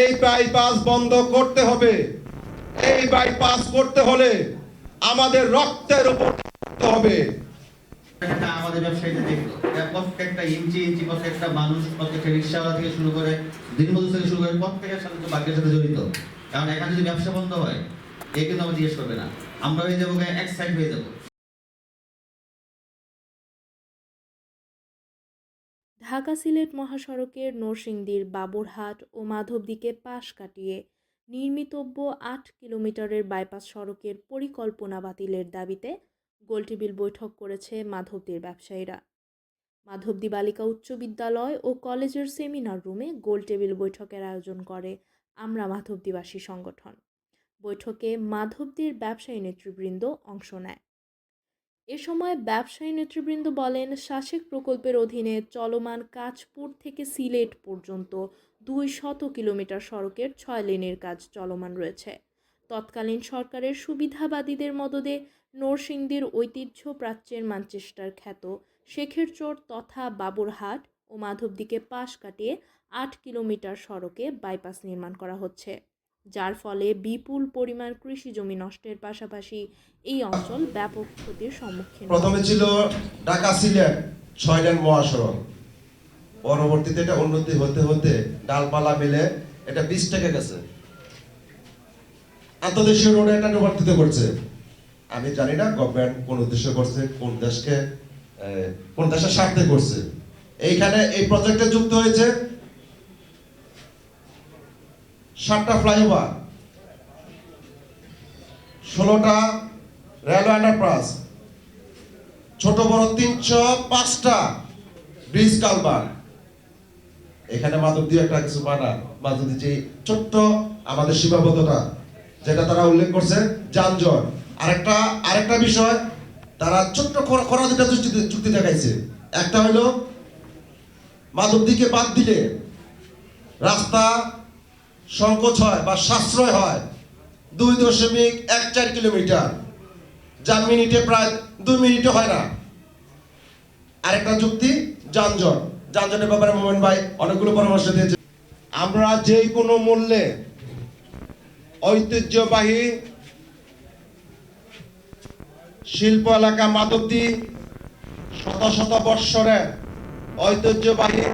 এই বাইপাস বন্ধ করতে হবে। এই বাইপাস করতে হলে আমাদের রক্তের উপর হবে। প্রত্যেকটা ইঞ্চি ইঞ্চি প্রত্যেকটা মানুষ প্রত্যেকটা থেকে শুরু করে থেকে শুরু করে প্রত্যেকের সাথে সাথে জড়িত। কারণ এখানে যদি ব্যবসা বন্ধ হয় আমার জিজ্ঞেস করবে না। আমরা হয়ে যাব এক সাইড হয়ে যাব। ঢাকা সিলেট মহাসড়কের নরসিংদীর বাবরহাট ও মাধবদীকে পাশ কাটিয়ে নির্মিতব্য আট কিলোমিটারের বাইপাস সড়কের পরিকল্পনা বাতিলের দাবিতে গোলটেবিল বৈঠক করেছে মাধবদীর ব্যবসায়ীরা। মাধবদী বালিকা উচ্চ বিদ্যালয় ও কলেজের সেমিনার রুমে গোলটেবিল বৈঠকের আয়োজন করে আমরা মাধবদীবাসী সংগঠন। বৈঠকে মাধবদীর ব্যবসায়ী নেতৃবৃন্দ অংশ নেয়। এ সময় ব্যবসায়ী নেতৃবৃন্দ বলেন, শাসিক প্রকল্পের অধীনে চলমান কাঁচপুর থেকে সিলেট পর্যন্ত দুই শত কিলোমিটার সড়কের ছয় লেনের কাজ চলমান রয়েছে। তৎকালীন সরকারের সুবিধাবাদীদের মদদে নরসিংদীর ঐতিহ্য প্রাচ্যের ম্যানচেস্টার খ্যাত শেখের চোট তথা বাবুরহাট ও মাধবদিকে পাশ কাটিয়ে আট কিলোমিটার সড়কে বাইপাস নির্মাণ করা হচ্ছে। যার ফলে বিপুল পরিমাণ কৃষি জমি নষ্টের পাশাপাশি এই অঞ্চল ব্যাপক ক্ষতির সম্মুখীন প্রথমে ছিল ঢাকা সিলেট ছয় লেন মহাসড়ক। পরবর্তীতে এটা উন্নতি হতে হতে ডালপালা মিলে এটা বিশ টাকা গেছে। আন্তর্দেশীয় রোডে এটা নিবর্তিত করছে। আমি জানি না গভর্নমেন্ট কোন উদ্দেশ্য করছে কোন দেশকে কোন দেশের স্বার্থে করছে। এইখানে এই প্রজেক্টে যুক্ত হয়েছে সাতটা ফ্লাইওভার। ষোলোটা রেলওয়ে আন্ডারপাস ছোট বড় তিনশো পাঁচটা ব্রিজ কালবার এখানে মাধব দিয়ে একটা কিছু মানা মাধব যে ছোট্ট আমাদের সীমাবদ্ধতা, যেটা তারা উল্লেখ করছে, যানজট। আরেকটা আরেকটা বিষয়, তারা ছোট্ট খরা দুটা চুক্তি চুক্তি দেখাইছে। একটা হলো মাধবদীকে বাদ দিলে রাস্তা সংকোচ হয় বা সাশ্রয় হয়, দুই দশমিক এক চার কিলোমিটার। যা মিনিটে প্রায় দুই মিনিটে হয় না। আরেকটা যুক্তি, যানজট। যানজটের ব্যাপারে মোমেন ভাই অনেকগুলো পরামর্শ দিয়েছে। আমরা যে কোনো মূল্যে ঐতিহ্যবাহী শিল্প এলাকা মাধবদী শত শত বৎসরের ঐতিহ্যবাহী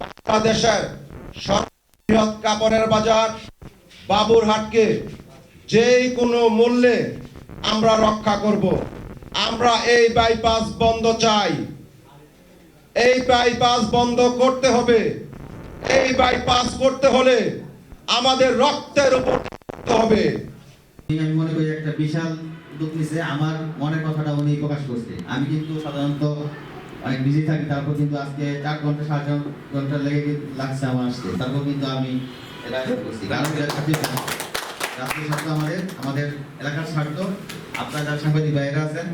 বাংলাদেশের কাপড়ের বাজার বাবুরহাটকে যে কোনো মূল্যে আমরা রক্ষা করব। আমরা এই বাইপাস বন্ধ চাই। এই বাইপাস বন্ধ করতে হবে। এই বাইপাস করতে হলে আমাদের রক্তের উপর হবে। আমি মনে করি একটা বিশাল নিছে আমার মনের কথাটা উনি প্রকাশ করছে। আমি কিন্তু সাধারণত অনেক বিজি থাকি, তারপর কিন্তু আজকে চার ঘণ্টা, সাড়ে চার ঘণ্টা লেগে লাগছে আমার আসতে? তারপর কিন্তু আমি। আমাদের আমাদের এলাকার স্বার্থ আপনারা যারা সাংবাদিক বাইরে আছেন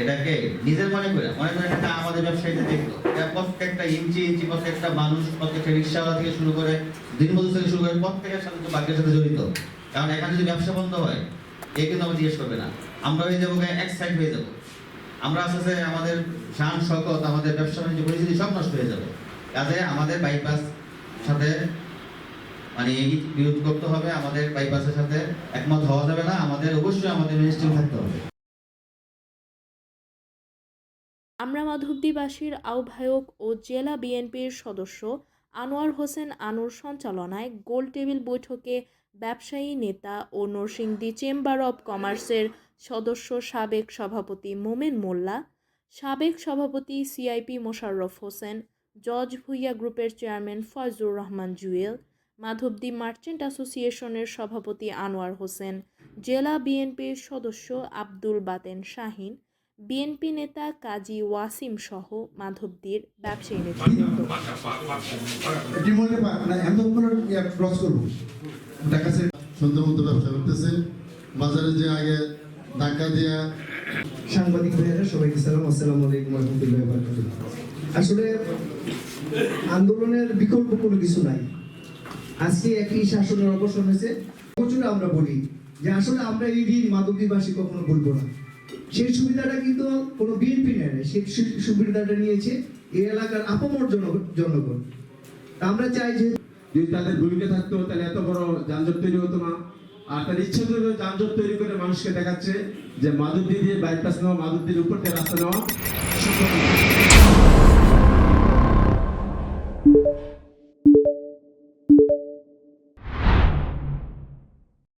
এটাকে নিজের মনে করে মনে করে এটা আমাদের ব্যবসায়ীদের দেখল। প্রত্যেকটা ইঞ্চি ইঞ্চি প্রত্যেকটা মানুষ, প্রত্যেকটা রিক্সাওয়ালা থেকে শুরু করে, দিনমজুর থেকে শুরু করে প্রত্যেকের সাথে তো বাকির সাথে জড়িত। কারণ এখানে যদি ব্যবসা বন্ধ হয় এ কিন্তু আমার জিজ্ঞেস করবে না। আমরা হয়ে যাব এক সাইড হয়ে যাব। আমরা আস্তে আমাদের শান শকত আমাদের ব্যবসা, বাণিজ্য পরিস্থিতি সব নষ্ট হয়ে যাবে। কাজে আমাদের বাইপাস সাথে মানে বিরোধ করতে হবে, আমাদের বাইপাসের সাথে একমত হওয়া যাবে না, আমাদের অবশ্যই আমাদের মিনিস্ট্রি থাকতে হবে। আমরা মাধবদীবাসীর আহ্বায়ক ও জেলা বিএনপির সদস্য আনোয়ার হোসেন আনুর সঞ্চালনায় গোলটেবিল বৈঠকে ব্যবসায়ী নেতা ও নরসিংদী চেম্বার অব কমার্সের সদস্য সাবেক সভাপতি মোমেন মোল্লা, সাবেক সভাপতি সিআইপি মোশাররফ হোসেন, জজ ভুইয়া গ্রুপের চেয়ারম্যান ফয়জুর রহমান জুয়েল, মাধবদী মার্চেন্ট অ্যাসোসিয়েশনের সভাপতি আনোয়ার হোসেন, জেলা বিএনপির সদস্য আব্দুল বাতেন শাহিন বিএনপি নেতা কাজী ওয়াসিম সহ মাধবদীর ব্যবসায়ী নেতৃবৃন্দ এটির মধ্যে পা- না এমন কোনো ক্রস করব। ঢাকা থেকে সুন্দর মতো ব্যবসা করতেছে। বাজারে যে আগে ধাক্কা দিয়া সাংবাদিক ভাইয়েরা সবাইকে সালাম আসসালামু আলাইকুম রহমতুল্লাহ আসলে আন্দোলনের বিকল্প কোনো কিছু নাই। আজকে একই শাসনের অবসান হয়েছে। প্রচুর আমরা বলি যে আসলে আমরা এই ঋণ মাদকীবাসী কখনো বলব না। সেই সুবিধাটা কিন্তু কোনো বিএনপি নেয় সেই সুবিধাটা নিয়েছে এই এলাকার আপমর জন- জনগণ। আমরা চাই যে যদি তাদের ভূমিকা থাকতো, তাহলে এত বড় যানজট তৈরি হতো না। আর তার ইচ্ছা করে যানজট তৈরি করে মানুষকে দেখাচ্ছে যে মাদুর দিয়ে বাইপাস নেওয়া, মাদুর দিয়ে উপর দিয়ে রাস্তা নেওয়া।